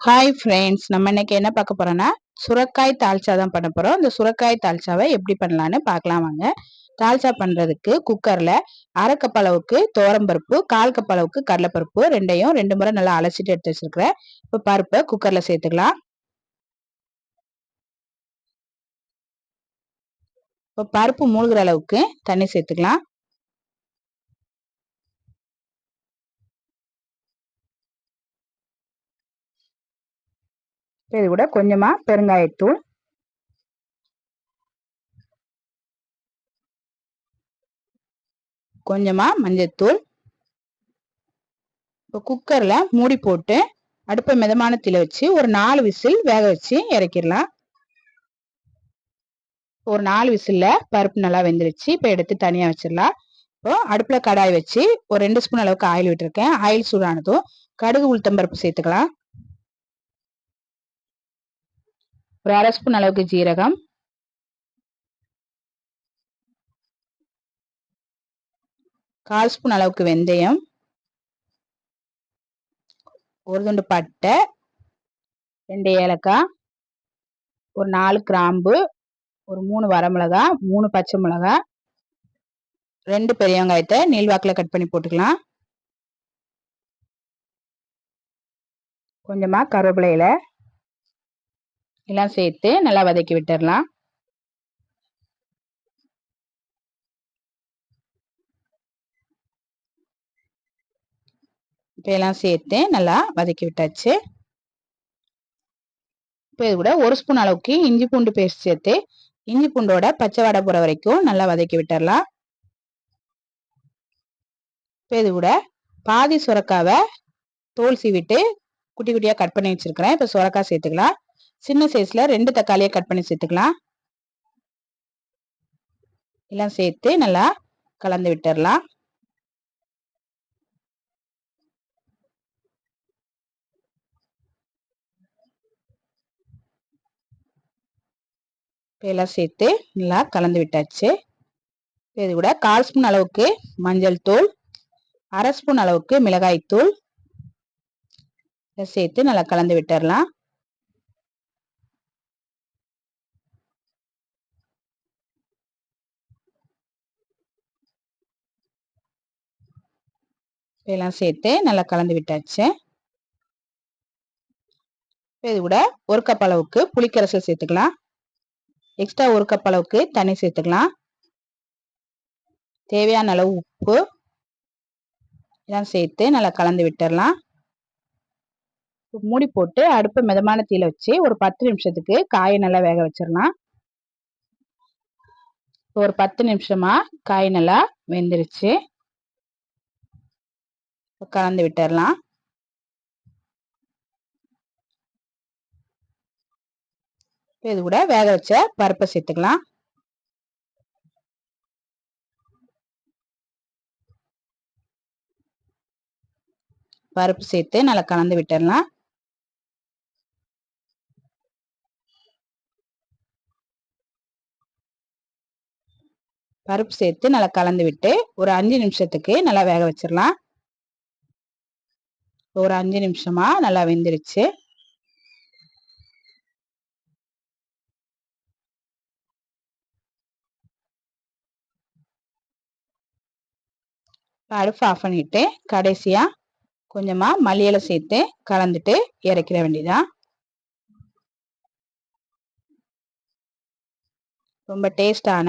Hi friends நம்ம இன்னைக்கு என்ன பார்க்க போறோம்னா சுரக்காய் தால்ச்சா தான் பண்ண போறோம். இந்த சுரக்காய் தால்ச்சாவை எப்படி பண்ணலான்னு பார்க்கலாம் வாங்க. தால்ச்சா பண்றதுக்கு குக்கர்ல அரை கப் அளவுக்கு தோரம்பருப்பு கால் கப் அளவுக்கு கடலைப்பருப்பு ரெண்டையும் ரெண்டு முறை நல்லா அலசிட்டு எடுத்து வச்சிருக்கிறேன். இப்போ பருப்பை குக்கர்ல சேர்த்துக்கலாம். இப்போ பருப்பு மூழ்கிற அளவுக்கு தண்ணி சேர்த்துக்கலாம். இது கூட கொஞ்சமா பெருங்காயத்தூள். கொஞ்சமா மஞ்சத்தூள். இப்போ குக்கர்ல மூடி போட்டு அடுப்பை மிதமான தீல வச்சு ஒரு நாலு விசில் வேக வச்சு இறக்கிடலாம். ஒரு நாலு விசில்ல பருப்பு நல்லா வெந்துருச்சு. இப்போ எடுத்து தனியா வச்சிடலாம். இப்போ அடுப்புல கடாய் வச்சு ஒரு ரெண்டு ஸ்பூன் அளவுக்கு ஆயில் விட்டுருக்கேன். ஆயில் சூடானதும் கடுகு உளுத்தம்பருப்பு சேர்த்துக்கலாம். ஒரு அரை ஸ்பூன் அளவுக்கு ஜீரகம். கால் ஸ்பூன் அளவுக்கு வெந்தயம். ஒரு துண்டு பட்டை. ரெண்டு ஏலக்காய். ஒரு நாலு கிராம்பு. ஒரு மூணு வரமிளகா. மூணு பச்சை மிளகா. ரெண்டு பெரிய வெங்காயத்தை நீள்வாக்கில் கட் பண்ணி போட்டுக்கலாம். கொஞ்சமாக கருவேப்பிலையில எல்லாம் சேர்த்து நல்லா வதக்கி விட்டுடலாம் இப்போ எல்லாம் சேர்த்து நல்லா வதக்கி விட்டாச்சு. இப்போ இது கூட ஒரு ஸ்பூன் அளவுக்கு இஞ்சி பூண்டு பேஸ்ட் சேர்த்து இஞ்சி பூண்டோட பச்சை வடை போகிற வரைக்கும் நல்லா வதக்கி விட்டுடலாம் இப்போ இது கூட பாதி சுரக்காவை தோல் சீவிட்டு குட்டி குட்டியாக கட் பண்ணி வச்சுருக்கிறேன். இப்போ சுரக்காய் சேர்த்துக்கலாம். சின்ன சைஸ்ல ரெண்டு தக்காளியை கட் பண்ணி சேர்த்துக்கலாம். எல்லாம் சேர்த்து நல்லா கலந்து விட்டுடலாம் எல்லாம் சேர்த்து நல்லா கலந்து விட்டாச்சு. இது கூட கால் ஸ்பூன் அளவுக்கு மஞ்சள் தூள் அரை ஸ்பூன் அளவுக்கு மிளகாய் தூள். சேர்த்து நல்லா கலந்து விட்டுடலாம் எல்லாம் சேர்த்து நல்லா கலந்து விட்டாச்சு. இது கூட ஒரு கப் அளவுக்கு புளிக்கரசல் சேர்த்துக்கலாம். எக்ஸ்ட்ரா ஒரு கப் அளவுக்கு தண்ணி சேர்த்துக்கலாம். தேவையான அளவு உப்பு இதெல்லாம் சேர்த்து நல்லா கலந்து விட்டுடலாம் மூடி போட்டு அடுப்பை மிதமான தீல வச்சு ஒரு பத்து நிமிஷத்துக்கு காயை நல்லா வேக வச்சிடலாம். ஒரு பத்து நிமிஷமா காய் நல்லா வெந்துருச்சு. கலந்து விட்டுடலாம் இது கூட வேக வச்ச பருப்பை சேர்த்துக்கலாம். பருப்பு சேர்த்து நல்லா கலந்து விட்டுடலாம் பருப்பு சேர்த்து நல்லா கலந்து விட்டு ஒரு அஞ்சு நிமிஷத்துக்கு நல்லா வேக வச்சிடலாம் ஒரு அஞ்சு நிமிஷமா நல்லா வெந்துருச்சு. அடுப்பு ஆஃப் பண்ணிட்டு கடைசியா கொஞ்சமா மல்லியில சேர்த்து கலந்துட்டு இறக்கிற வேண்டியதான் ரொம்ப டேஸ்டான